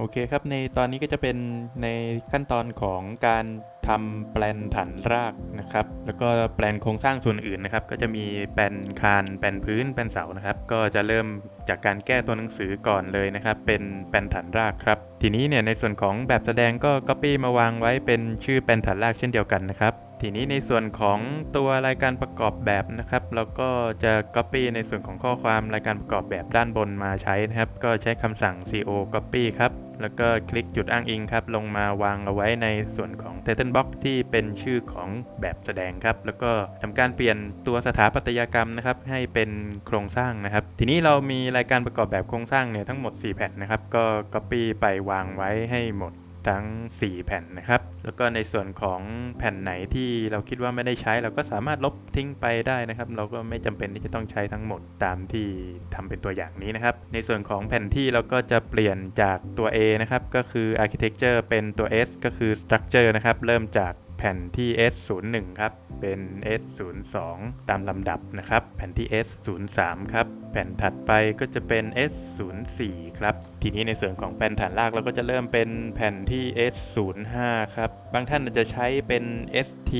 โอเคครับ ในตอนนี้ก็จะเป็นในขั้นตอนของการทำแปลนฐานรากนะครับ แล้วก็แปลนโครงสร้างส่วนอื่นนะครับ ก็จะมีแปลนคาน แปลนพื้น แปลนเสานะครับ ก็จะเริ่มจากการแก้ตัวหนังสือก่อนเลยนะครับ เป็นแปลนฐานรากครับ ทีนี้เนี่ยในส่วนของแบบแสดงก็ Copy มาวางไว้เป็นชื่อแปลนฐานรากเช่นเดียวกันนะครับ ทีนี้ในส่วนของตัวรายการประกอบแบบนะครับ เราก็จะ Copy ในส่วนของข้อความรายการประกอบแบบด้านบนมาใช้นะครับ ก็ใช้คำสั่ง co copy ครับ แล้วก็คลิกจุดอ้างอิงครับ ลงมาวางเอาไว้ในส่วนของ Title Box ที่เป็นชื่อของแบบแสดงครับ แล้วก็ทำการเปลี่ยนตัวสถาปัตยกรรมนะครับ ให้เป็นโครงสร้างนะครับ ทีนี้เรามีรายการประกอบแบบโครงสร้างเนี่ยทั้งหมด 4 แผ่นนะครับ ก็ Copy ไปวางไว้ให้หมด ทั้ง 4 แผ่นนะครับ แล้วก็ในส่วนของแผ่นไหนที่เราคิดว่าไม่ได้ใช้ เราก็สามารถลบทิ้งไปได้นะครับ เราก็ไม่จำเป็นที่จะต้องใช้ทั้งหมดตามที่ทำเป็นตัวอย่างนี้นะครับ ในส่วนของแผ่นที่เราก็จะเปลี่ยนจากตัว A นะครับก็คือ architecture เป็นตัว S ก็คือ structure นะครับเริ่มจาก แผ่นที่ S01 ครับ เป็น S02 ตามลำดับนะครับ แผ่นที่ S03 ครับ แผ่นถัดไปก็จะเป็น S04 ครับ ทีนี้ในส่วนของแผ่นฐานรากเราก็จะเริ่มเป็นแผ่นที่ S05 ครับ บางท่านอาจจะใช้เป็น ST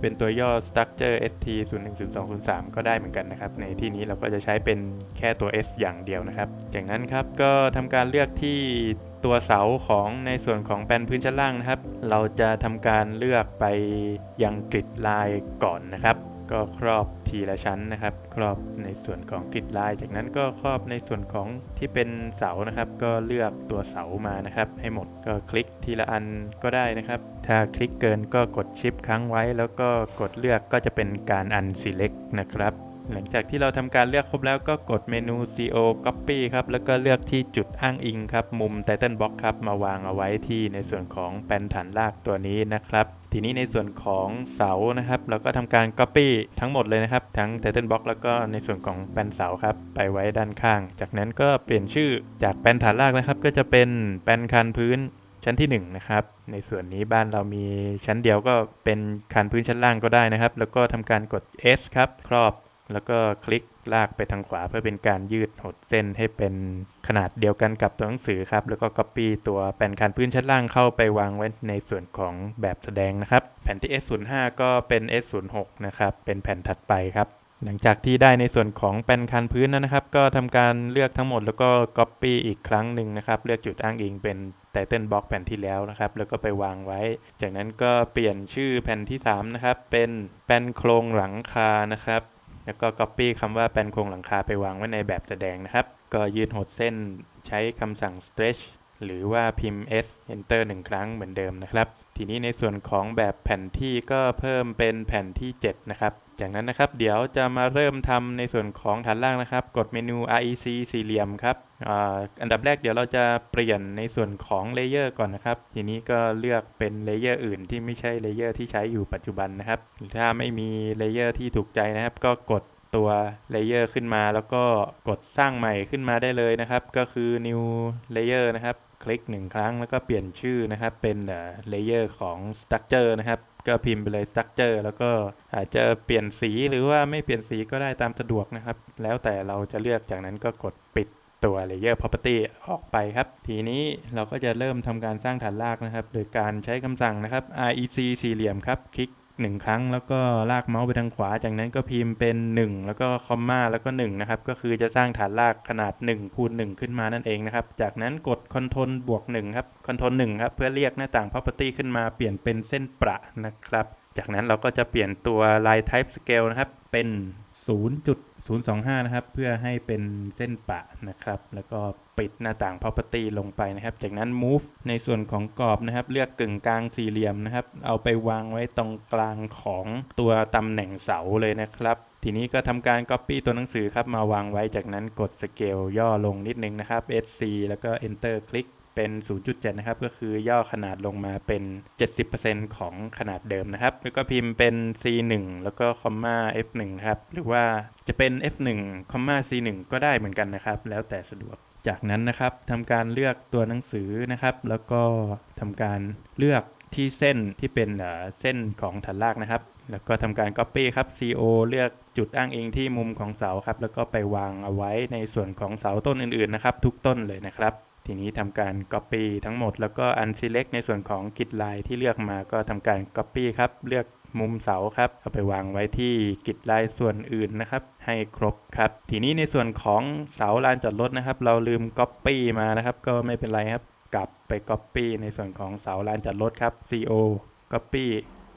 เป็นตัวย่อ structure ST 01 02 03 ก็ได้เหมือนกันนะครับ ในที่นี้เราก็จะใช้เป็นแค่ตัว S อย่างเดียวนะครับ จากนั้นครับก็ทำการเลือกที่ ตัวเสาของในส่วนของแปลนพื้นชั้นล่างนะครับ เราจะทำการเลือกไปยังกริดลายก่อนนะครับ ก็ครอบทีละชั้นนะครับ ครอบในส่วนของกริดลาย จากนั้นก็ครอบในส่วนของที่เป็นเสานะครับ ก็เลือกตัวเสามานะครับ ให้หมดก็คลิกทีละอันก็ได้นะครับ ถ้าคลิกเกินก็กดชิปค้างไว้ แล้วก็กดเลือกก็จะเป็นการอัน select นะครับ หลังจากที่เราทำการเลือกครบแล้วก็กดเมนู CO Copy ครับแล้วก็เลือกที่จุดอ้างอิงครับ มุม Title Box ครับ มาวางเอาไว้ที่ในส่วนของแปลนฐานรากตัวนี้นะครับทีนี้ในส่วนของเสานะครับ เราก็ทำการ Copy ทั้งหมดเลยนะครับ ทั้ง Title Box แล้วก็ในส่วนของแปลนเสาครับ ไปไว้ด้านข้าง จากนั้นก็เปลี่ยนชื่อจากแปลนฐานรากนะครับ ก็จะเป็นแปลนคานพื้นชั้นที่ 1 นะครับ ในส่วนนี้บ้านเรามีชั้นเดียวก็เป็นคานพื้นชั้นล่างก็ได้นะครับ แล้วก็ทำการกด S ครับ ครอบ แล้วก็คลิกลากไปทางขวาเพื่อเป็นการยืดหดเส้นให้เป็นขนาดเดียวกันกับตัวหนังสือครับ แล้วก็ Copy ตัวแผ่นคานพื้นชั้นล่างเข้าไปวางไว้ในส่วนของแบบแสดงนะครับ แผ่นที่ S05 ก็เป็น S06 นะครับ เป็นแผ่นถัดไปครับ หลังจากที่ได้ในส่วนของแปลนคันพื้นนะครับ ก็ทำการเลือกทั้งหมดแล้วก็ Copy อีกครั้งหนึ่งนะครับ เลือกจุดอ้างอิงเป็น Title Box แผ่นที่แล้วนะครับ แล้วก็ไปวางไว้ จากนั้นก็เปลี่ยนชื่อแผ่นที่3นะครับ เป็นแปลนโครงหลังคานะครับ แล้วก็ Copy คำว่าแปลนโครงหลังคาไปวางไว้ในแบบแสดงนะครับ ก็ยืดหดเส้นใช้คำสั่ง stretch หรือว่าพิมพ์ S enter 1 ครั้งเหมือนเดิมนะครับ ทีนี้ในส่วนของแบบแผ่นที่ก็เพิ่มเป็นแผ่นที่ 7 นะครับ จากนั้นนะครับเดี๋ยวจะมาเริ่มทำในส่วนของฐานล่างนะครับ กดเมนู REC สี่เหลี่ยมครับออันดับแรกเดี๋ยวเราจะเปลี่ยนในส่วนของเลเยอร์ก่อนนะครับ ทีนี้ก็เลือกเป็นเลเยอร์อื่นที่ไม่ใช่เลเยอร์ที่ใช้อยู่ปัจจุบันนะครับ ถ้าไม่มีเลเยอร์ที่ถูกใจนะครับ ก็กด ตัวเลเยอร์ขึ้นมา แล้วก็กดสร้างใหม่ขึ้นมาได้เลยนะครับ ก็คือ new layer นะครับ คลิกหนึ่งครั้งแล้วก็เปลี่ยนชื่อนะครับ เป็นเลเยอร์ของ structure นะครับ ก็พิมพ์ไปเลย structure แล้วก็อาจจะเปลี่ยนสีหรือว่าไม่เปลี่ยนสีก็ได้ตามสะดวกนะครับ แล้วแต่เราจะเลือกจากนั้นก็กดปิดตัว layer property ออกไปครับ ทีนี้เราก็จะเริ่มทำการสร้างฐานรากนะครับ โดยการใช้คำสั่งนะครับ rec สี่เหลี่ยมครับ คลิก หนึ่งครั้งแล้วก็ลากเมาส์ไปทางขวา จากนั้นก็พิมพ์เป็น 1 แล้วก็คอมมาแล้วก็1นะครับก็คือจะสร้างฐานลากขนาด1คูณ1ขึ้นมานั่นเองนะครับจากนั้นกด Ctrl บวก1ครับ Ctrl 1ครับเพื่อเรียกหน้าต่าง Property ขึ้นมาเปลี่ยนเป็นเส้นประนะครับ จากนั้นเราก็จะเปลี่ยนตัว Line Type Scale นะครับเป็น 025 นะครับ เพื่อให้เป็นเส้นปะนะครับ แล้วก็ปิดหน้าต่าง property ลงไปนะครับ จากนั้น move ในส่วนของกรอบนะครับ เลือกกึ่งกลางสี่เหลี่ยมนะครับ เอาไปวางไว้ตรงกลางของตัวตำแหน่งเสาเลยนะครับ ทีนี้ก็ทำการ copy ตัวหนังสือครับ มาวางไว้ จากนั้นกด scale ย่อลงนิดนึงนะครับ sc แล้วก็ enter คลิก เป็น 0.7 นะครับ ก็คือย่อขนาดลงมาเป็น 70%ของขนาดเดิมนะครับ แล้วก็พิมพ์เป็น c1 แล้วก็คอมมา f1 ครับ หรือว่าจะเป็น f1 คอมมา c1 ก็ได้เหมือนกันนะครับ แล้วแต่สะดวก จากนั้นนะครับทำการเลือกตัวหนังสือนะครับ แล้วก็ทำการเลือกที่เส้นที่เป็นเส้นของฐานรากนะครับ แล้วก็ทำการ Copy ครับ CO เลือกจุดอ้างอิงที่มุมของเสาครับ แล้วก็ไปวางเอาไว้ในส่วนของเสาต้นอื่นๆนะครับ ทุกต้นเลยนะครับ ทีนี้ทำการ Copy ทั้งหมดแล้วก็ Unselect ในส่วนของ Git Line ที่เลือกมาก็ทำการ Copy ครับ เลือกมุมเสาครับ เอาไปวางไว้ที่ Git Line ส่วนอื่นนะครับ ให้ครบครับ ทีนี้ในส่วนของเสาลานจอดรถนะครับ เราลืม Copy มานะครับ ก็ไม่เป็นไรครับ กลับไป Copy ในส่วนของเสาลานจอดรถครับ CO Copy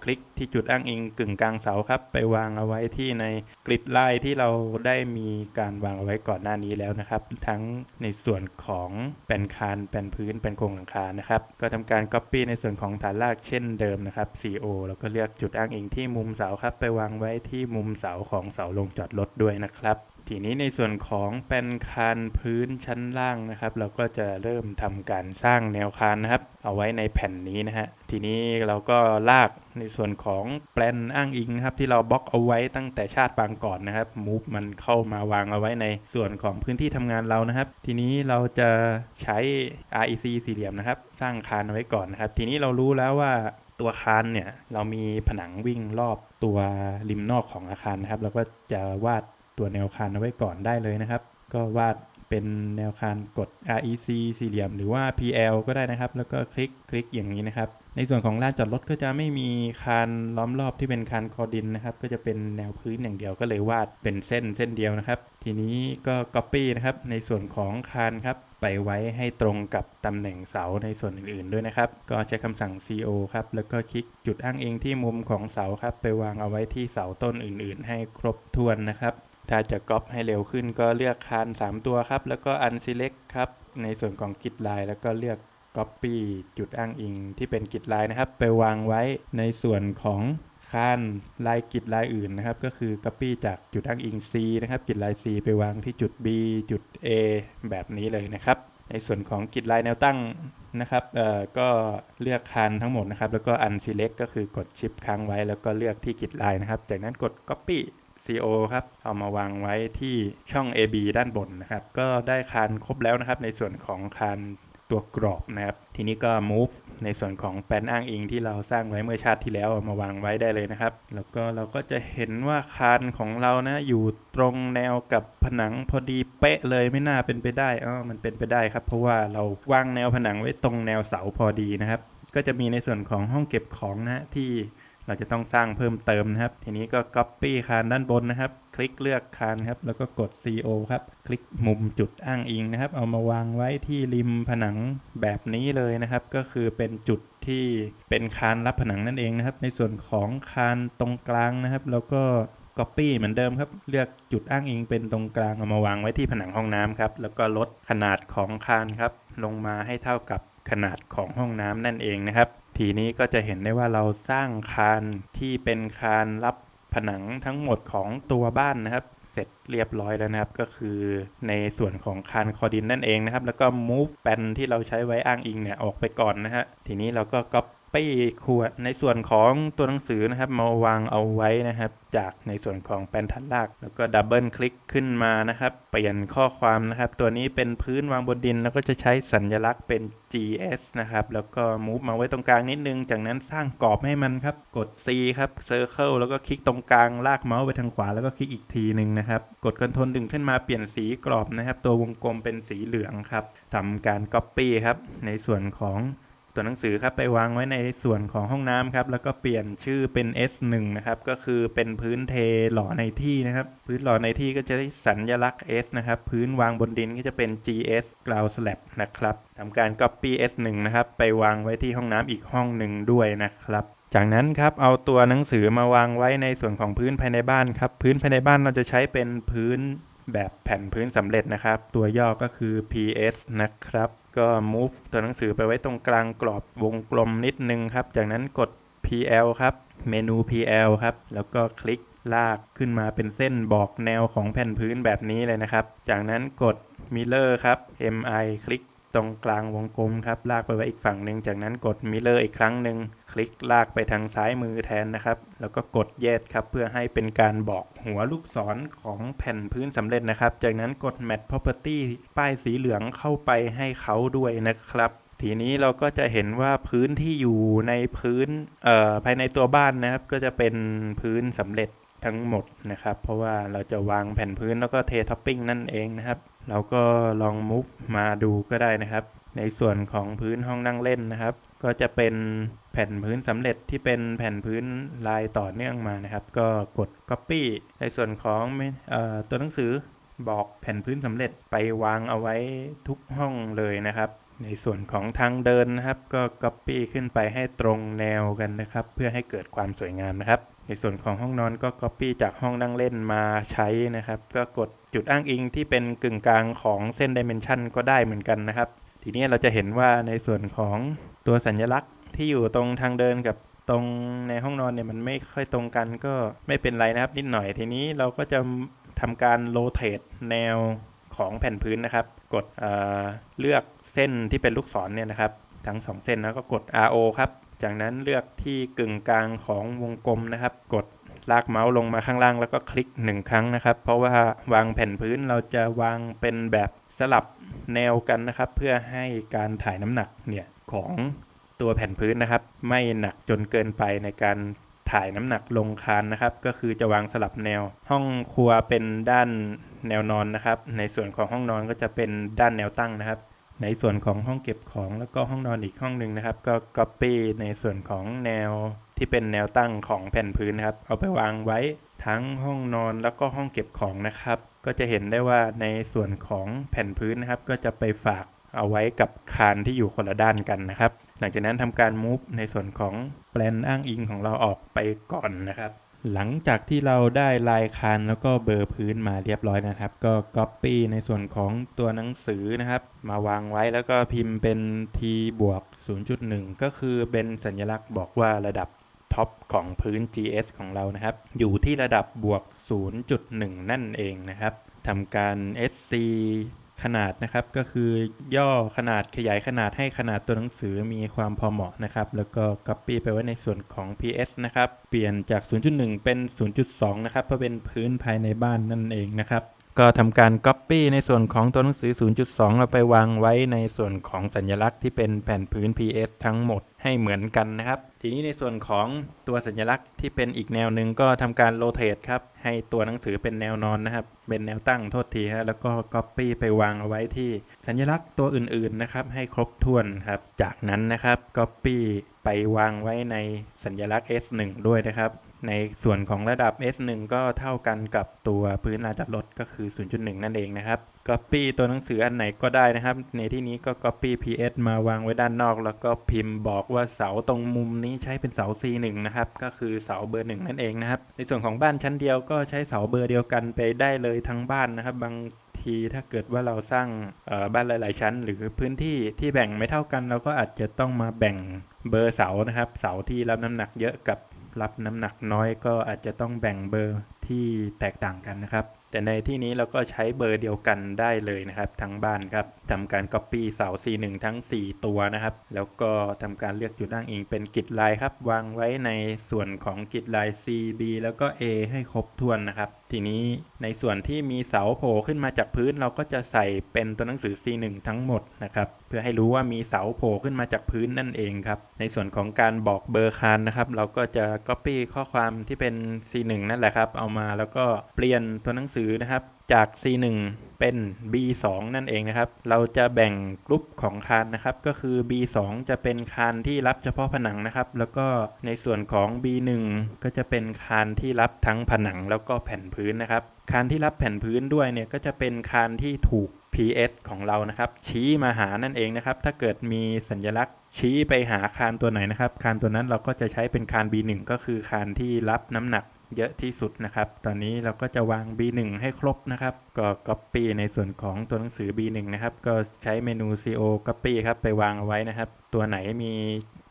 คลิกที่จุดอ้างอิงกึ่งกลางเสาครับ ไปวางเอาไว้ที่ในกริดไลน์ที่เราได้มีการวางเอาไว้ก่อนหน้านี้แล้วนะครับ ทั้งในส่วนของแผ่นคานแผ่นพื้นแผ่นโครงหลังคานะครับ ก็ทำการ Copy ในส่วนของฐานรากเช่นเดิมนะครับ CO แล้วก็เลือกจุดอ้างอิงที่มุมเสาครับ ไปวางไว้ที่มุมเสาของเสาลงจอดรถด้วยนะครับ ทีนี้ในส่วนของแผ่นคานพื้นชั้นล่างนะครับ เราก็จะเริ่มทำการสร้างแนวคานนะครับ เอาไว้ในแผ่นนี้นะฮะทีนี้เราก็ลากในส่วนของแปลนอ้างอิงนะครับ ที่เราบล็อกเอาไว้ตั้งแต่ชาติปางก่อนนะครับมูฟมันเข้ามาวางเอาไว้ในส่วนของพื้นที่ทำงานเรานะครับ ทีนี้เราจะใช้ REC สี่เหลี่ยมนะครับ สร้างคานเอาไว้ก่อนนะครับ ทีนี้เรารู้แล้วว่าตัวคารเนี่ยเรามีผนังวิ่งรอบตัวริมนอกของอาคารนะครับเราก็จะวาด ตัวแนวคานเอาไว้ก่อนได้เลยนะครับ ก็วาดเป็นแนวคานกด REC สี่เหลี่ยม หรือว่า PL ก็ได้นะครับ แล้วก็คลิกคลิกอย่างนี้นะครับ ในส่วนของลานจอดรถก็จะไม่มีคานล้อมรอบที่เป็นคานคอดินนะครับ ก็จะเป็นแนวพื้นอย่างเดียวก็เลยวาดเป็นเส้นเส้นเดียวนะครับ ทีนี้ก็ Copy นะครับ ในส่วนของคานครับไปไว้ให้ตรงกับตำแหน่งเสาในส่วนอื่นๆด้วยนะครับ ก็ใช้คำสั่ง CO ครับ แล้วก็คลิกจุดอ้างอิงที่มุมของเสาครับ ไปวางเอาไว้ที่เสาต้นอื่นๆ ให้ครบถ้วนนะครับ ถ้าจะก๊อปให้เร็วขึ้นก็เลือกคาน 3 ตัวครับ แล้วก็ unselect ครับ ในส่วนของ git line แล้วก็เลือก copy จุดอ้างอิงที่เป็น git line นะครับ ไปวางไว้ในส่วนของคานลายกิจลายอื่นนะครับ ก็คือ copy จากจุดอ้างอิง C นะครับกิจลาย C ไปวางที่จุด B จุด A แบบนี้เลยนะครับ ในส่วนของกิจลายแนวตั้งนะครับเอ่อก็เลือกคานทั้งหมดนะครับ แล้วก็ unselect ก็คือกดชิปค้างไว้ แล้วก็เลือกที่กิจลายนะครับ จากนั้นกด copy CO ครับ เอามาวางไว้ที่ช่อง AB ด้านบนนะครับ ก็ได้คานครบแล้วนะครับ ในส่วนของคานตัวกรอบนะครับ ทีนี้ก็ move ในส่วนของแปลนอ้างอิงที่เราสร้างไว้เมื่อชาติที่แล้วเอามาวางไว้ได้เลยนะครับ แล้วก็เราก็จะเห็นว่าคานของเรานะอยู่ตรงแนวกับผนังพอดีเป๊ะเลยไม่น่าเป็นไปได้อ๋อมันเป็นไปได้ครับ เพราะว่าเราวางแนวผนังไว้ตรงแนวเสาพอดีนะครับ ก็จะมีในส่วนของห้องเก็บของนะฮะที่ เราจะต้องสร้างเพิ่มเติมนะครับ ทีนี้ก็ Copy คานด้านบนนะครับ คลิกเลือกคานครับ แล้วก็กด CO ครับ คลิกมุมจุดอ้างอิงนะครับ เอามาวางไว้ที่ริมผนังแบบนี้เลยนะครับ ก็คือเป็นจุดที่เป็นคานรับผนังนั่นเองนะครับ ในส่วนของคานตรงกลางนะครับ แล้วก็ Copy เหมือนเดิมครับ เลือกจุดอ้างอิงเป็นตรงกลางเอามาวางไว้ที่ผนังห้องน้ำครับ แล้วก็ลดขนาดของคานครับ ลงมาให้เท่ากับขนาดของห้องน้ำนั่นเองนะครับ ทีนี้ก็จะเห็นได้ว่าเราสร้างคานที่เป็นคานรับผนังทั้งหมดของตัวบ้านนะครับ เสร็จเรียบร้อยแล้วนะครับ ก็คือในส่วนของคานคอดินนั่นเองนะครับ แล้วก็ move แปนที่เราใช้ไว้อ้างอิงเนี่ยออกไปก่อนนะฮะทีนี้เราก็ copy ไปขวดในส่วนของตัวหนังสือนะครับ มาวางเอาไว้นะครับ จากในส่วนของแปนทัดลาก แล้วก็ดับเบิลคลิกขึ้นมานะครับ เปลี่ยนข้อความนะครับ ตัวนี้เป็นพื้นวางบนดิน แล้วก็จะใช้สัญลักษณ์เป็น GS นะครับ แล้วก็ move มาไว้ตรงกลางนิดนึง จากนั้นสร้างกรอบให้มันครับ กด C ครับ Circle แล้วก็คลิกตรงกลางลากเมาส์ไปทางขวาแล้วก็คลิกอีกทีหนึ่งนะครับ กด Ctrl ดึงขึ้นมาเปลี่ยนสีกรอบนะครับ ตัววงกลมเป็นสีเหลืองครับทำการ Copy ครับในส่วนของ ตัวหนังสือครับไปวางไว้ในส่วนของห้องน้ำครับแล้วก็เปลี่ยนชื่อเป็น S1 นะครับก็คือเป็นพื้นเทหล่อในที่นะครับพื้นหล่อในที่ก็จะได้สัญลักษณ์ S นะครับพื้นวางบนดินก็จะเป็น GS ground slab นะครับทำการ copy S1 นะครับไปวางไว้ที่ห้องน้ำอีกห้องหนึ่งด้วยนะครับจากนั้นครับเอาตัวหนังสือมาวางไว้ในส่วนของพื้นภายในบ้านครับพื้นภายในบ้านเราจะใช้เป็นพื้นแบบแผ่นพื้นสำเร็จนะครับ ตัวย่อก็คือ PS นะครับ ก็ move ตัวหนังสือไปไว้ตรงกลางกรอบวงกลมนิดนึงครับ จากนั้นกด PL ครับ เมนู PL ครับ แล้วก็คลิกลากขึ้นมาเป็นเส้นบอกแนวของแผ่นพื้นแบบนี้เลยนะครับ จากนั้นกด Mirror ครับ MI คลิก ตรงกลางวงกลมครับ ลากไปไว้อีกฝั่งหนึ่งจากนั้นกด Mirror อีกครั้งหนึ่งคลิกลากไปทางซ้ายมือแทนนะครับ แล้วก็กด Yes ครับ เพื่อให้เป็นการบอกหัวลูกศรของแผ่นพื้นสำเร็จนะครับ จากนั้นกด Match Property ป้ายสีเหลืองเข้าไปให้เขาด้วยนะครับทีนี้เราก็จะเห็นว่าพื้นที่อยู่ในพื้นภายในตัวบ้านนะครับ ก็จะเป็นพื้นสำเร็จทั้งหมดนะครับ เพราะว่าเราจะวางแผ่นพื้นแล้วก็เทท็อปปิ้งนั่นเองนะครับ เราก็ลอง move มาดูก็ได้นะครับ ในส่วนของพื้นห้องนั่งเล่นนะครับ ก็จะเป็นแผ่นพื้นสำเร็จที่เป็นแผ่นพื้นลายต่อเนื่องมานะครับ ก็กด Copy ในส่วนของออตัวหนังสือบอกแผ่นพื้นสำเร็จไปวางเอาไว้ทุกห้องเลยนะครับ ในส่วนของทางเดินนะครับ ก็ Copy ขึ้นไปให้ตรงแนวกันนะครับ เพื่อให้เกิดความสวยงามนะครับ ในส่วนของห้องนอนก็ Copy จากห้องนั่งเล่นมาใช้นะครับ ก็กด จุดอ้างอิงที่เป็นกึ่งกลางของเส้น Dimension ก็ได้เหมือนกันนะครับ ทีนี้เราจะเห็นว่าในส่วนของตัวสัญลักษณ์ที่อยู่ตรงทางเดินกับตรงในห้องนอนเนี่ยมันไม่ค่อยตรงกันก็ไม่เป็นไรนะครับ นิดหน่อยทีนี้เราก็จะทำการโรเตทแนวของแผ่นพื้นนะครับ กดเเลือกเส้นที่เป็นลูกศรเนี่ยนะครับ ทั้ง 2 เส้นแล้วก็กด RO ครับ จากนั้นเลือกที่กึ่งกลางของวงกลมนะครับ กด ลากเมาส์ลงมาข้างล่างแล้วก็คลิก 1 ครั้งนะครับ เพราะว่าวางแผ่นพื้นเราจะวางเป็นแบบสลับแนวกันนะครับ เพื่อให้การถ่ายน้ำหนักเนี่ยของตัวแผ่นพื้นนะครับ ไม่หนักจนเกินไปในการถ่ายน้ำหนักลงคานนะครับ ก็คือจะวางสลับแนว ห้องครัวเป็นด้านแนวนอนนะครับ ในส่วนของห้องนอนก็จะเป็นด้านแนวตั้งนะครับ ในส่วนของห้องเก็บของแล้วก็ห้องนอนอีกห้องหนึ่งนะครับ ก็ Copy ในส่วนของแนว ที่เป็นแนวตั้งของแผ่นพื้นนะครับ เอาไปวางไว้ทั้งห้องนอนแล้วก็ห้องเก็บของนะครับ ก็จะเห็นได้ว่าในส่วนของแผ่นพื้นนะครับ ก็จะไปฝากเอาไว้กับคานที่อยู่คนละด้านกันนะครับ หลังจากนั้นทำการ move ในส่วนของแปลนอ้างอิงของเราออกไปก่อนนะครับ หลังจากที่เราได้ลายคานแล้วก็เบอร์พื้นมาเรียบร้อยนะครับ ก็ Copy ในส่วนของตัวหนังสือนะครับ มาวางไว้แล้วก็พิมพ์เป็น t บวก0.1 ก็คือเป็นสัญลักษณ์บอกว่าระดับ ท็อปของพื้น GS ของเรานะครับ อยู่ที่ระดับบวก 0.1 นั่นเองนะครับทำการ SC ขนาดนะครับก็คือย่อขนาดขยายขนาดให้ขนาดตัวหนังสือมีความพอเหมาะนะครับแล้วก็ Copy ไปไว้ในส่วนของ PS นะครับ เปลี่ยนจาก 0.1 เป็น 0.2 นะครับเพื่อเป็นพื้นภายในบ้านนั่นเองนะครับ ก็ทำการ Copy ในส่วนของตัวหนังสือ 0.2 เราไปวางไว้ในส่วนของสัญลักษณ์ที่เป็นแผ่นพื้น PS ทั้งหมดให้เหมือนกันนะครับ ทีนี้ในส่วนของตัวสัญลักษณ์ที่เป็นอีกแนวหนึ่งก็ทำการโรเตทครับ ให้ตัวหนังสือเป็นแนวนอนนะครับ เป็นแนวตั้งโทษทีฮะแล้วก็ Copy ไปวางเอาไว้ที่สัญลักษณ์ตัวอื่นๆนะครับ ให้ครบถ้วนครับ จากนั้นนะครับ Copy ไปวางไว้ในสัญลักษณ์ S1 ด้วยนะครับ ในส่วนของระดับ S1 ก็เท่ากันกับตัวพื้นลานจอดรถก็คือ 0.1 นั่นเองนะครับ Copy ตัวหนังสืออันไหนก็ได้นะครับ ในที่นี้ก็ Copy PS มาวางไว้ด้านนอก แล้วก็พิมพ์บอกว่าเสาตรงมุมนี้ใช้เป็นเสา C1 นะครับ ก็คือเสาเบอร์หนึ่งนั่นเองนะครับ ในส่วนของบ้านชั้นเดียวก็ใช้เสาเบอร์เดียวกันไปได้เลยทั้งบ้านนะครับ บางทีถ้าเกิดว่าเราสร้างบ้านหลาย ๆ ชั้น หรือพื้นที่ที่แบ่งไม่เท่ากัน เราก็อาจจะต้องมาแบ่งเบอร์เสานะครับ เสาที่รับน้ำหนักเยอะกับ รับน้ำหนักน้อยก็อาจจะต้องแบ่งเบอร์ที่แตกต่างกันนะครับ แต่ในที่นี้เราก็ใช้เบอร์เดียวกันได้เลยนะครับ ทั้งบ้านครับทำการ Copy เสา C1 ทั้ง 4 ตัวนะครับ แล้วก็ทำการเลือกจุดอ้างอิงเป็นกิจลายครับ วางไว้ในส่วนของกิจลาย C B แล้วก็ A ให้ครบถ้วนนะครับทีนี้ในส่วนที่มีเสาโผล่ขึ้นมาจากพื้นเราก็จะใส่เป็นตัวหนังสือ C1 ทั้งหมดนะครับเพื่อให้รู้ว่ามีเสาโผล่ขึ้นมาจากพื้นนั่นเองครับในส่วนของการบอกเบอร์คานนะครับเราก็จะ Copy ข้อความที่เป็น C1 นั่นแหละครับเอามาแล้วก็เปลี่ยนตัวหนังสือนะครับ จาก C1 เป็น B2 นั่นเองนะครับ เราจะแบ่งกลุ่มของคานนะครับ ก็คือ B2 จะเป็นคานที่รับเฉพาะผนังนะครับ แล้วก็ในส่วนของ B1 ก็จะเป็นคานที่รับทั้งผนังแล้วก็แผ่นพื้นนะครับ คานที่รับแผ่นพื้นด้วยเนี่ยก็จะเป็นคานที่ถูก PS ของเรานะครับ ชี้มาหานั่นเองนะครับ ถ้าเกิดมีสัญลักษณ์ชี้ไปหาคานตัวไหนนะครับ คานตัวนั้นเราก็จะใช้เป็นคาน B1 ก็คือคานที่รับน้ำหนัก เยอะที่สุดนะครับ ตอนนี้เราก็จะวาง B1 ให้ครบนะครับ ก็ Copy ในส่วนของตัวหนังสือ B1 นะครับ ก็ใช้เมนู CO Copy ครับไปวางไว้นะครับ ตัวไหนมี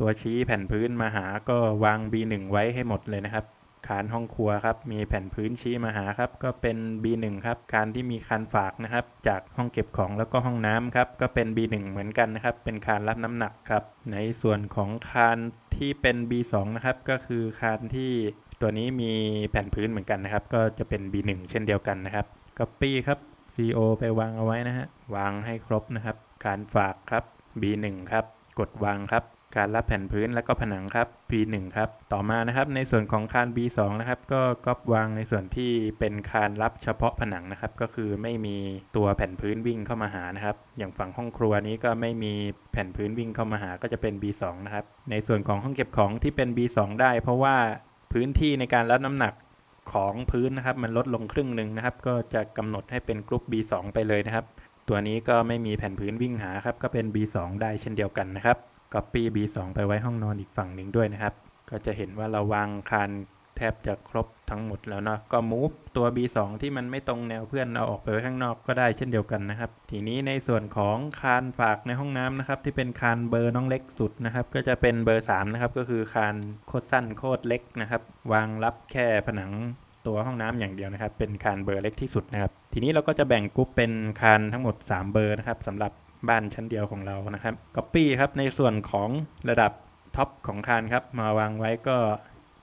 ตัวชี้แผ่นพื้นมาหาก็วาง B1 ไว้ให้หมดเลยนะครับคานห้องครัวครับมีแผ่นพื้นชี้มาหาครับก็เป็น B1 ครับคานที่มีคานฝากนะครับ จากห้องเก็บของแล้วก็ห้องน้ำครับก็เป็น B1 เหมือนกันนะครับ เป็นคานรับน้ำหนักครับ ในส่วนของคานที่เป็น B2 นะครับก็คือคานที่ ตัวนี้มีแผ่นพื้นเหมือนกันนะครับ ก็จะเป็น B1 เช่นเดียวกันนะครับ Copy ครับ CO ไปวางเอาไว้นะฮะ วางให้ครบนะครับคานฝากครับ B1 ครับ กดวางครับ การรับแผ่นพื้นและก็ผนังครับ P1 ครับ ต่อมานะครับในส่วนของคาน B2 นะครับ ก็ก๊อปวางในส่วนที่เป็นคานรับเฉพาะผนังนะครับ ก็คือไม่มีตัวแผ่นพื้นวิ่งเข้ามาหานะครับ อย่างฝั่งห้องครัวนี้ก็ไม่มีแผ่นพื้นวิ่งเข้ามาหา ก็จะเป็น B2 นะครับ ในส่วนของห้องเก็บของที่เป็น B2 ได้ เพราะว่า พื้นที่ในการรับน้ำหนักของพื้นนะครับมันลดลงครึ่งหนึ่งนะครับ ก็จะกำหนดให้เป็นกรุ๊ป B2 ไปเลยนะครับ ตัวนี้ก็ไม่มีแผ่นพื้นวิ่งหาครับ ก็เป็น B2 ได้เช่นเดียวกันนะครับ Copy B2 ไปไว้ห้องนอนอีกฝั่งหนึ่งด้วยนะครับ ก็จะเห็นว่าเราวางคาน แทบจะครบทั้งหมดแล้วเนาะก็ move ตัว B2 ที่มันไม่ตรงแนวเพื่อนเอาออกไปไว้ข้างนอกก็ได้เช่นเดียวกันนะครับ ทีนี้ในส่วนของคานฝากในห้องน้ำนะครับ ที่เป็นคานเบอร์น้องเล็กสุดนะครับ ก็จะเป็นเบอร์3นะครับก็คือคานโคตรสั้นโคตรเล็กนะครับ วางรับแค่ผนังตัวห้องน้ำอย่างเดียวนะครับ เป็นคานเบอร์เล็กที่สุดนะครับ ทีนี้เราก็จะแบ่งกรุ๊ปเป็นคานทั้งหมด 3 เบอร์นะครับสำหรับบ้านชั้นเดียวของเรานะครับ Copy ครับในส่วนของระดับท็อปของคานครับ มาวางไว้ก็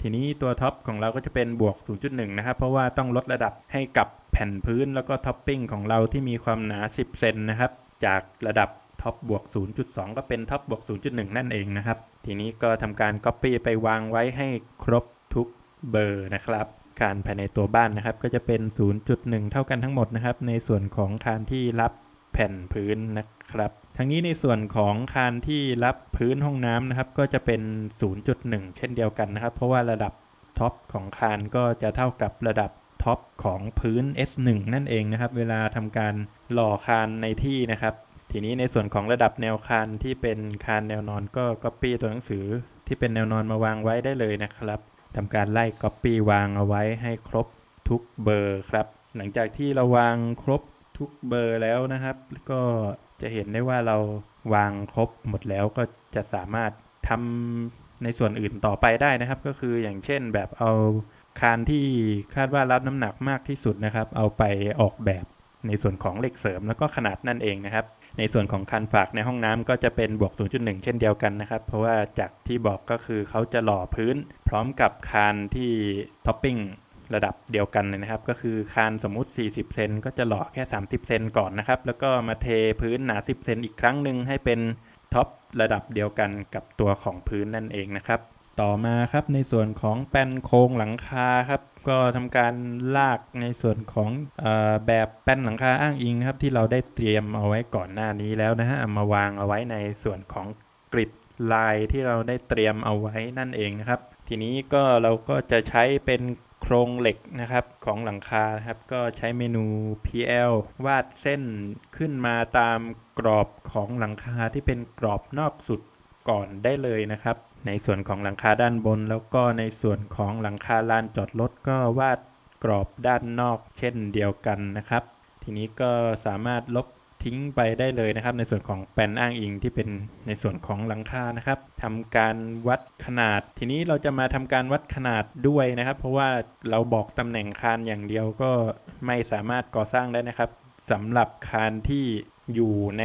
ทีนี้ตัวท็อปของเราก็จะเป็นบวก 0.1 นะครับ เพราะว่าต้องลดระดับให้กับแผ่นพื้นแล้วก็ท็อปปิ้งของเราที่มีความหนา 10 เซนนะครับ จากระดับท็อปบวก 0.2 ก็เป็นท็อปบวก 0.1 นั่นเองนะครับ ทีนี้ก็ทำการ Copy ไปวางไว้ให้ครบทุกเบอร์นะครับการภายในตัวบ้านนะครับ ก็จะเป็น 0.1 เท่ากันทั้งหมดนะครับ ในส่วนของคานที่รับ แผ่นพื้นนะครับ ทั้งนี้ในส่วนของคานที่รับพื้นห้องน้ำนะครับ ก็จะเป็น 0.1 เช่นเดียวกันนะครับ เพราะว่าระดับท็อปของคานก็จะเท่ากับระดับท็อปของพื้น S1 นั่นเองนะครับ เวลาทำการหล่อคานในที่นะครับ ทีนี้ในส่วนของระดับแนวคานที่เป็นคานแนวนอนก็ Copy ตัวหนังสือที่เป็นแนวนอนมาวางไว้ได้เลยนะครับทำการไล่ Copy วางเอาไว้ให้ครบทุกเบอร์ครับ หลังจากที่เราวางครบ ทุกเบอร์แล้วนะครับ ก็จะเห็นได้ว่าเราวางครบหมดแล้วก็จะสามารถทำในส่วนอื่นต่อไปได้นะครับ ก็คืออย่างเช่นแบบเอาคานที่คาดว่ารับน้ำหนักมากที่สุดนะครับ เอาไปออกแบบในส่วนของเหล็กเสริมแล้วก็ขนาดนั่นเองนะครับ ในส่วนของคันฝากในห้องน้ำก็จะเป็นบวก 0.1 เช่นเดียวกันนะครับ เพราะว่าจากที่บอกก็คือเขาจะหล่อพื้น พร้อมกับคานที่ท็อปปิ้ง ระดับเดียวกันเลยนะครับ ก็คือคานสมมุติ 40 เซนก็จะหล่อแค่ 30 เซนก่อนนะครับ แล้วก็มาเทพื้นหนา 10 เซนอีกครั้งหนึ่งให้เป็นท็อประดับเดียวกันกับตัวของพื้นนั่นเองนะครับ ต่อมาครับในส่วนของแป้นโครงหลังคาครับ ก็ทำการลากในส่วนของออแบบแป้นหลังคาอ้างอิงนะครับ ที่เราได้เตรียมเอาไว้ก่อนหน้านี้แล้วนะฮะมาวางเอาไว้ในส่วนของกริดลายที่เราได้เตรียมเอาไว้นั่นเองนะครับ ทีนี้ก็เราก็จะใช้เป็น โครงเหล็กนะครับของหลังคานะครับ ก็ใช้เมนู PL วาดเส้นขึ้นมาตามกรอบของหลังคาที่เป็นกรอบนอกสุดก่อนได้เลยนะครับ ในส่วนของหลังคาด้านบน แล้วก็ในส่วนของหลังคาลานจอดรถก็วาดกรอบด้านนอกเช่นเดียวกันนะครับ ทีนี้ก็สามารถลบ ทิ้งไปได้เลยนะครับ ในส่วนของแปลนอ้างอิงที่เป็นในส่วนของหลังคานะครับทำการวัดขนาด ทีนี้เราจะมาทำการวัดขนาดด้วยนะครับ เพราะว่าเราบอกตำแหน่งคานอย่างเดียวก็ไม่สามารถก่อสร้างได้นะครับสำหรับคานที่อยู่ใน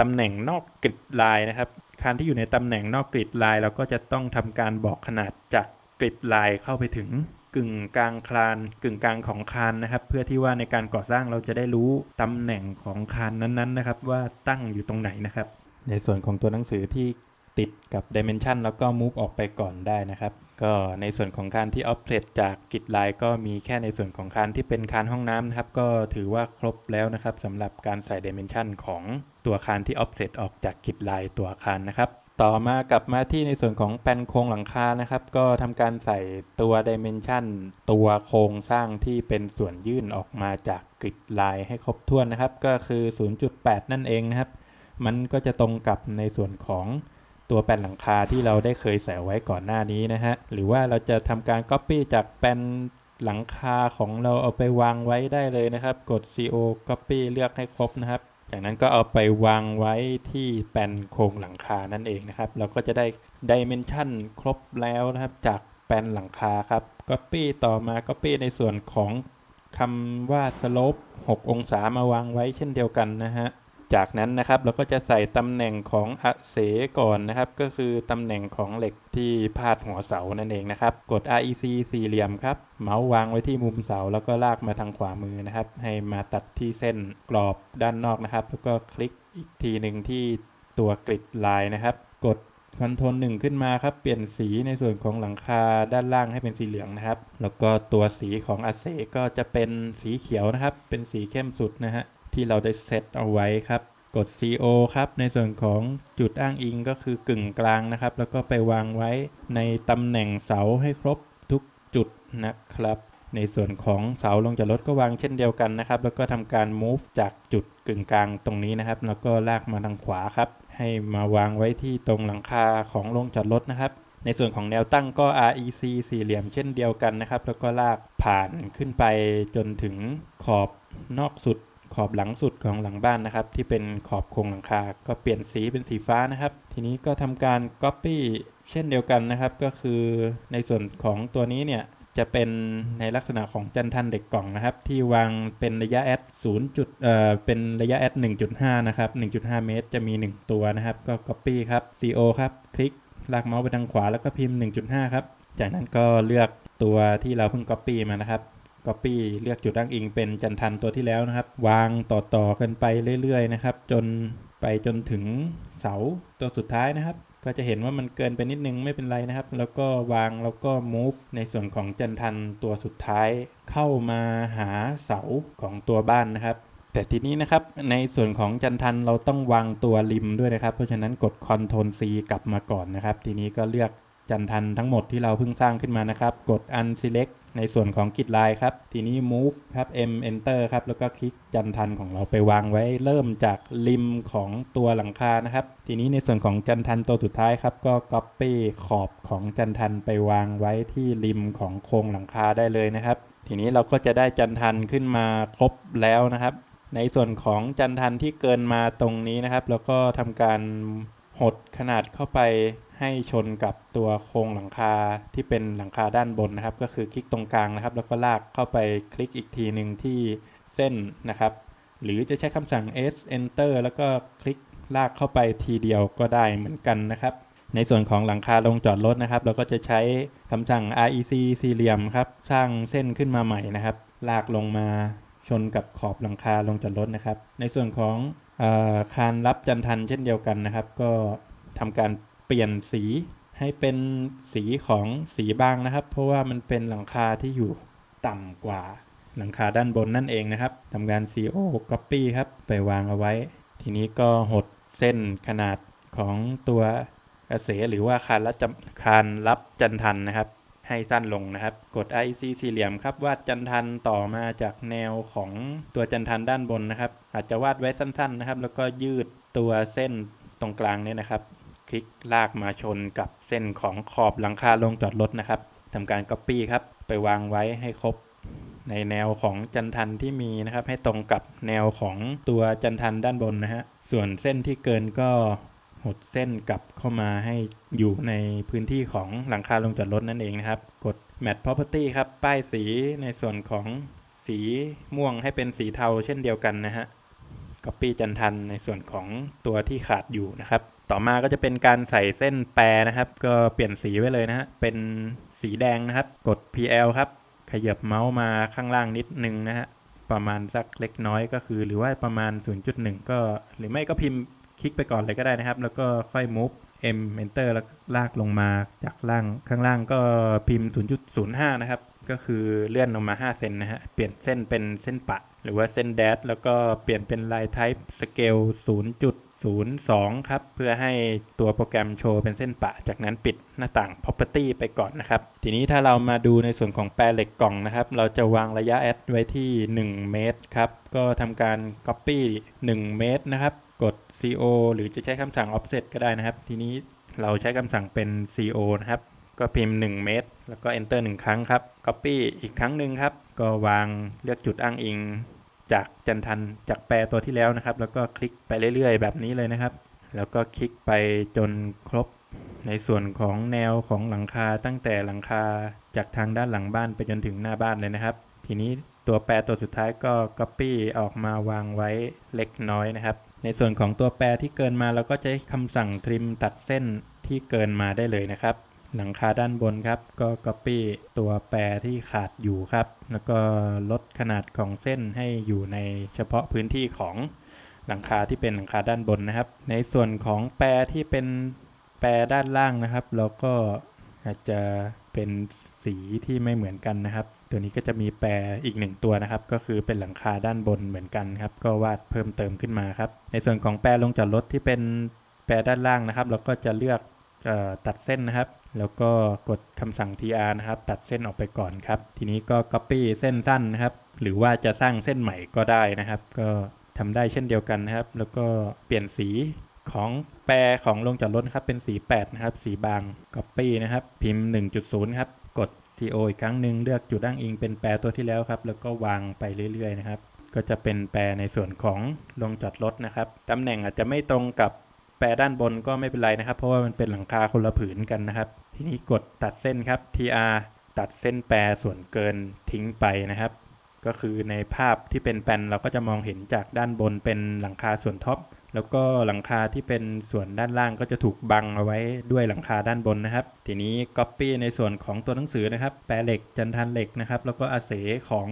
ตำแหน่งนอกกริดลายนะครับคานที่อยู่ในตำแหน่งนอกกริดลาย เราก็จะต้องทำการบอกขนาดจากกริดลายเข้าไปถึง กึ่งกลางคานกึ่งกลางของคานนะครับ เพื่อที่ว่าในการก่อสร้างเราจะได้รู้ตำแหน่งของคานนั้นๆนะครับ ว่าตั้งอยู่ตรงไหนนะครับ ในส่วนของตัวหนังสือที่ติดกับ Dimension แล้วก็ move ออกไปก่อนได้นะครับ ก็ในส่วนของคานที่ offset จากกิจไลายก็มีแค่ในส่วนของคานที่เป็นคานห้องน้ำนะครับ ก็ถือว่าครบแล้วนะครับสำหรับการใส่ Dimension ของตัวคานที่ offset ออกจากกิจไลายตัวคานนะครับ ต่อมากลับมาที่ในส่วนของแปนโครงหลังคานะครับ ก็ทำการใส่ตัว Dimension ตัวโครงสร้างที่เป็นส่วนยื่นออกมาจากกริดลายให้ครบถ้วนนะครับ ก็คือ 0.8 นั่นเองนะครับ มันก็จะตรงกับในส่วนของตัวแปนหลังคาที่เราได้เคยใส่ไว้ก่อนหน้านี้นะฮะ หรือว่าเราจะทำการ Copy จากแปนหลังคาของเราเอาไปวางไว้ได้เลยนะครับ กด CO Copy เลือกให้ครบนะครับ จากนั้นก็เอาไปวางไว้ที่แปลนโครงหลังคานั่นเองนะครับ เราก็จะได้ดิเมนชันครบแล้วนะครับ จากแปลนหลังคาครับ Copy ต่อมา Copy ในส่วนของคำว่า slope 6 องศามาวางไว้เช่นเดียวกันนะฮะ จากนั้นนะครับเราก็จะใส่ตำแหน่งของอเสก่อนนะครับ ก็คือตำแหน่งของเหล็กที่พาดหัวเสานั่นเองนะครับ กด REC สี่เหลี่ยมครับ เมาส์วางไว้ที่มุมเสาแล้วก็ลากมาทางขวามือนะครับ ให้มาตัดที่เส้นกรอบด้านนอกนะครับ แล้วก็คลิกอีกทีหนึ่งที่ตัวกริดลายนะครับ กดคอนโทรลหนึ่งขึ้นมาครับ เปลี่ยนสีในส่วนของหลังคาด้านล่างให้เป็นสีเหลืองนะครับ แล้วก็ตัวสีของอาเซก็จะเป็นสีเขียวนะครับ เป็นสีเข้มสุดนะฮะ ที่เราได้เซตเอาไว้ครับ กด CO ครับ ในส่วนของจุดอ้างอิงก็คือกึ่งกลางนะครับ แล้วก็ไปวางไว้ในตำแหน่งเสาให้ครบทุกจุดนะครับ ในส่วนของเสาลงจากรถก็วางเช่นเดียวกันนะครับ แล้วก็ทำการ move จากจุดกึ่งกลางตรงนี้นะครับ แล้วก็ลากมาทางขวาครับ ให้มาวางไว้ที่ตรงหลังคาของลงจอดรถนะครับในส่วนของแนวตั้งก็ REC สี่เหลี่ยมเช่นเดียวกันนะครับ แล้วก็ลากผ่านขึ้นไปจนถึงขอบนอกสุด ขอบหลังสุดของหลังบ้านนะครับ ที่เป็นขอบโครงหลังคา ก็เปลี่ยนสีเป็นสีฟ้านะครับ ทีนี้ก็ทำการ Copy เช่นเดียวกันนะครับ ก็คือในส่วนของตัวนี้เนี่ยจะเป็นในลักษณะของจันทันเด็กกล่องนะครับ ที่วางเป็นระยะแอด0จุดเอ่อเป็นระยะแอด1.5 นะครับ 1.5 เมตร จะมี 1 ตัวนะครับ ก็ Copy ครับ CO ครับ คลิกลากเมาส์ไปทางขวาแล้วก็พิมพ์ 1.5 ครับ จากนั้นก็เลือกตัวที่เราเพิ่ง Copy มานะครับ Copy เลือกจุดอ้างอิงเป็นจันทันตัวที่แล้วนะครับ วางต่อๆกันไปเรื่อยๆนะครับ จนไปจนถึงเสาตัวสุดท้ายนะครับ ก็จะเห็นว่ามันเกินไปนิดนึงไม่เป็นไรนะครับ แล้วก็วางแล้วก็ move ในส่วนของจันทันตัวสุดท้าย เข้ามาหาเสาของตัวบ้านนะครับ แต่ทีนี้นะครับในส่วนของจันทันเราต้องวางตัวริมด้วยนะครับ เพราะฉะนั้นกด Ctrl C กลับมาก่อนนะครับ ทีนี้ก็เลือก จันทันทั้งหมดที่เราเพิ่งสร้างขึ้นมานะครับ กด Unselect ในส่วนของกิจลายครับ ทีนี้ Move ครับ M Enter ครับ แล้วก็คลิกจันทันของเราไปวางไว้ เริ่มจากริมของตัวหลังคานะครับ ทีนี้ในส่วนของจันทันตัวสุดท้ายครับ ก็ Copy ขอบของจันทันไปวางไว้ที่ริมของโครงหลังคาได้เลยนะครับ ทีนี้เราก็จะได้จันทันขึ้นมาครบแล้วนะครับ ในส่วนของจันทันที่เกินมาตรงนี้นะครับ แล้วก็ทำการหดขนาดเข้าไป ให้ชนกับตัวโครงหลังคาที่เป็นหลังคาด้านบนนะครับ ก็คือคลิกตรงกลางนะครับ แล้วก็ลากเข้าไปคลิกอีกทีหนึ่งที่เส้นนะครับ หรือจะใช้คำสั่ง S Enter แล้วก็คลิกลากเข้าไปทีเดียวก็ได้เหมือนกันนะครับ ในส่วนของหลังคาลงจอดรถนะครับ เราก็จะใช้คำสั่ง REC สี่เหลี่ยมครับ สร้างเส้นขึ้นมาใหม่นะครับ ลากลงมาชนกับขอบหลังคาลงจอดรถนะครับ ในส่วนของออคานรับจันทันเช่นเดียวกันนะครับ ก็ทำการ เปลี่ยนสีให้เป็นสีของสีบางนะครับ เพราะว่ามันเป็นหลังคาที่อยู่ต่ำกว่าหลังคาด้านบนนั่นเองนะครับทำการ CO Copy ครับ ไปวางเอาไว้ ทีนี้ก็หดเส้นขนาดของตัวกระเสหรือว่าคานรับจคานรับจันทันนะครับ ให้สั้นลงนะครับ กด IC สี่เหลี่ยมครับ วาดจันทันต่อมาจากแนวของตัวจันทันด้านบนนะครับ อาจจะวาดไว้สั้น ๆนะครับ แล้วก็ยืดตัวเส้นตรงกลางเนี่ยนะครับ คลิกลากมาชนกับเส้นของขอบหลังคาลงจอดรถนะครับทำการ Copy ครับ ไปวางไว้ให้ครบในแนวของจันทันที่มีนะครับ ให้ตรงกับแนวของตัวจันทันด้านบนนะฮะส่วนเส้นที่เกินก็หดเส้นกลับเข้ามาให้อยู่ในพื้นที่ของหลังคาลงจอดรถนั่นเองนะครับ กด Match Property ครับ ป้ายสีในส่วนของสีม่วงให้เป็นสีเทาเช่นเดียวกันนะฮะ Copy จันทันในส่วนของตัวที่ขาดอยู่นะครับ ต่อมาก็จะเป็นการใส่เส้นแปรนะครับ ก็เปลี่ยนสีไว้เลยนะฮะเป็นสีแดงนะครับ กด PL ครับ ขยับเมาส์มาข้างล่างนิดนึงนะฮะประมาณสักเล็กน้อยก็คือ หรือว่าประมาณ 0.1 ก็หรือไม่ก็พิมพ์คลิกไปก่อนเลยก็ได้นะครับ แล้วก็ค่อย move M enter แล้วลากลงมาจากล่างข้างล่างก็พิมพ์ 0.05 นะครับ ก็คือเลื่อนลงมา 5 เซนนะฮะ เปลี่ยนเส้นเป็นเส้นปะ หรือว่าเส้นแดชแล้วก็เปลี่ยนเป็นลาย type scale 02 ครับ เพื่อให้ตัวโปรแกรมโชว์เป็นเส้นปะ จากนั้นปิดหน้าต่าง property ไปก่อนนะครับ ทีนี้ถ้าเรามาดูในส่วนของแปรเหล็กกล่องนะครับ เราจะวางระยะ add ไว้ที่ 1 เมตรครับ ก็ทำการ copy 1 เมตรนะครับ กด CO หรือจะใช้คำสั่ง offset ก็ได้นะครับ ทีนี้เราใช้คำสั่งเป็น CO นะครับ ก็พิมพ์ 1 เมตร แล้วก็ enter 1 ครั้งครับ copy อีกครั้งหนึ่งครับ ก็วางเลือกจุดอ้างอิง จากจันทันจากแปรตัวที่แล้วนะครับ แล้วก็คลิกไปเรื่อยๆ แบบนี้เลยนะครับ แล้วก็คลิกไปจนครบในส่วนของแนวของหลังคาตั้งแต่หลังคาจากทางด้านหลังบ้านไปจนถึงหน้าบ้านเลยนะครับ ทีนี้ตัวแปรตัวสุดท้ายก็ Copy ออกมาวางไว้เล็กน้อยนะครับ ในส่วนของตัวแปรที่เกินมาเราก็จะใช้คำสั่งทริมตัดเส้นที่เกินมาได้เลยนะครับ หลังคาด้านบนครับ ก็ Copy ตัวแปรที่ขาดอยู่ครับ แล้วก็ลดขนาดของเส้นให้อยู่ในเฉพาะพื้นที่ของหลังคาที่เป็นหลังคาด้านบนนะครับ ในส่วนของแปรที่เป็นแปรด้านล่างนะครับแล้วก็อาจจะเป็นสีที่ไม่เหมือนกันนะครับ ตัวนี้ก็จะมีแปรอีกหนึ่งตัวนะครับ ก็คือเป็นหลังคาด้านบนเหมือนกันครับ ก็วาดเพิ่มเติมขึ้นมาครับ ในส่วนของแปรลงจอดรถที่เป็นแปรด้านล่างนะครับ เราก็จะเลือกออตัดเส้นนะครับ แล้วก็กดคำสั่ง tr นะครับ ตัดเส้นออกไปก่อนครับ ทีนี้ก็ copy เส้นสั้นนะครับ หรือว่าจะสร้างเส้นใหม่ก็ได้นะครับ ก็ทำได้เช่นเดียวกันนะครับ แล้วก็เปลี่ยนสีของแปรของลงจอดรถนะครับ เป็นสี 8 นะครับ สีบาง copy นะครับ พิมพ์ 1.0 ครับ กด co อีกครั้งหนึ่งเลือกจุดอ้างอิงเป็นแปรตัวที่แล้วครับ แล้วก็วางไปเรื่อยๆนะครับ ก็จะเป็นแปรในส่วนของลงจอดรถนะครับ ตำแหน่งอาจจะไม่ตรงกับ แปรด้านบนก็ไม่เป็นไรนะครับ เพราะว่ามันเป็นหลังคาคนละผืนกันนะครับ ทีนี้กดตัดเส้นครับ tr ตัดเส้นแปรส่วนเกินทิ้งไปนะครับ ก็คือในภาพที่เป็นแปนเราก็จะมองเห็นจากด้านบนเป็นหลังคาส่วนท็อปแล้วก็หลังคาที่เป็นส่วนด้านล่างก็จะถูกบังเอาไว้ด้วยหลังคาด้านบนนะครับ ทีนี้ Copy ในส่วนของตัวหนังสือนะครับ แปรเหล็กจันทันเหล็กนะครับ แล้วก็อาเสของ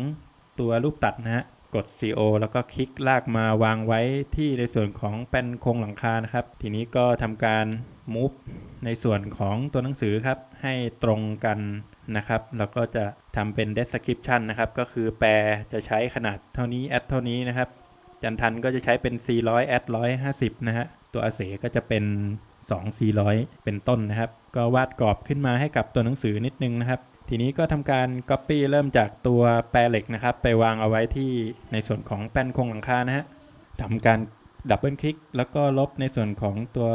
ตัวรูปตัดนะฮะ กด CO แล้วก็คลิกลากมาวางไว้ที่ในส่วนของแป้นโครงหลังคานะครับ ทีนี้ก็ทำการ move ในส่วนของตัวหนังสือครับ ให้ตรงกันนะครับ แล้วก็จะทำเป็น description นะครับ ก็คือแปลจะใช้ขนาดเท่านี้ add เท่านี้นะครับ จันทันก็จะใช้เป็น 400 add 150 นะฮะ ตัวอาเสก็จะเป็น 2 400 เป็นต้นนะครับ ก็วาดกรอบขึ้นมาให้กับตัวหนังสือนิดนึงนะครับ ทีนี้ก็ทำการ Copy เริ่มจากตัวแปรเหล็กนะครับ ไปวางเอาไว้ที่ในส่วนของแป้นโครงหลังคานะฮะทำการดับเบิลคลิกแล้วก็ลบในส่วนของตัว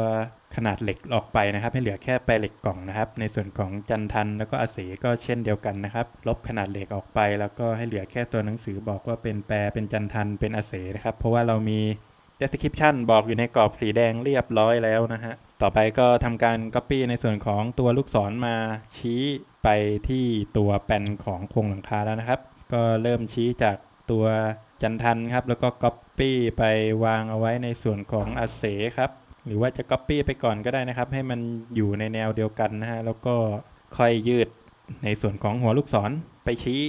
ขนาดเหล็กออกไปนะครับ ให้เหลือแค่แปรเหล็กกล่องนะครับ ในส่วนของจันทันแล้วก็อาเสก็เช่นเดียวกันนะครับ ลบขนาดเหล็กออกไป แล้วก็ให้เหลือแค่ตัวหนังสือบอกว่าเป็นแปรเป็นจันทันเป็นอาเสนะครับ เพราะว่าเรามี description บอกอยู่ในกรอบสีแดงเรียบร้อยแล้วนะฮะต่อไปก็ทำการ Copy ในส่วนของตัวลูกศรมาชี้ ไปที่ตัวแปนของโครงหลังคาแล้วนะครับ ก็เริ่มชี้จากตัวจันทันครับ แล้วก็ Copy ไปวางเอาไว้ในส่วนของอาเสครับ หรือว่าจะ Copy ไปก่อนก็ได้นะครับ ให้มันอยู่ในแนวเดียวกันนะฮะ แล้วก็ค่อยยืดในส่วนของหัวลูกศรไปชี้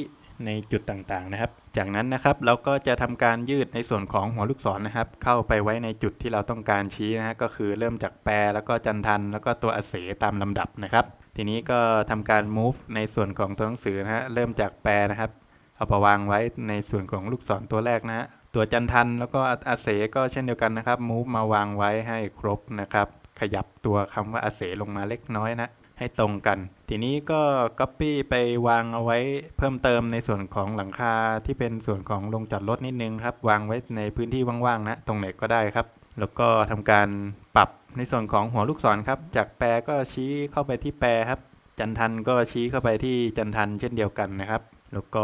ในจุดต่างๆนะครับ จากนั้นนะครับเราก็จะทำการยืดในส่วนของหัวลูกศรนะครับ เข้าไปไว้ในจุดที่เราต้องการชี้นะฮะก็คือเริ่มจากแปรแล้วก็จันทันแล้วก็ตัวอเสตามลำดับนะครับ ทีนี้ก็ทำการ move ในส่วนของตัวหนังสือนะฮะ เริ่มจากแปรนะครับ เอาไปวางไว้ในส่วนของลูกศรตัวแรกนะฮะ ตัวจันทันแล้วก็อาเสก็เช่นเดียวกันนะครับ move มาวางไว้ให้ครบนะครับ ขยับตัวคำว่าอาเสลงมาเล็กน้อยนะ ให้ตรงกัน ทีนี้ก็ copy ไปวางเอาไว้เพิ่มเติมในส่วนของหลังคาที่เป็นส่วนของลงจอดรถนิดนึงครับ วางไว้ในพื้นที่ว่างๆนะ ตรงไหนก็ได้ครับ แล้วก็ทำการปรับในส่วนของหัวลูกศรครับ จากแปรก็ชี้เข้าไปที่แปรครับ จันทันก็ชี้เข้าไปที่จันทันเช่นเดียวกันนะครับ แล้วก็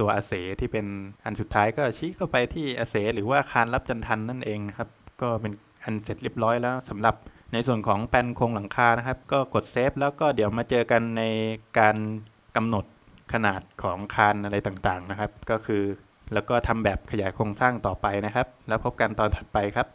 ตัวอาเสที่เป็นอันสุดท้ายก็ชี้เข้าไปที่อาเสหรือว่าคานรับจันทันนั่นเองนะครับ ก็เป็นอันเสร็จเรียบร้อยแล้วสำหรับในส่วนของแปลนโครงหลังคานะครับ ก็กดเซฟแล้วก็เดี๋ยวมาเจอกันในการกำหนดขนาดของคานอะไรต่างๆนะครับ ก็คือแล้วก็ทำแบบขยายโครงสร้างต่อไปนะครับ แล้วพบกันตอนถัดไปครับ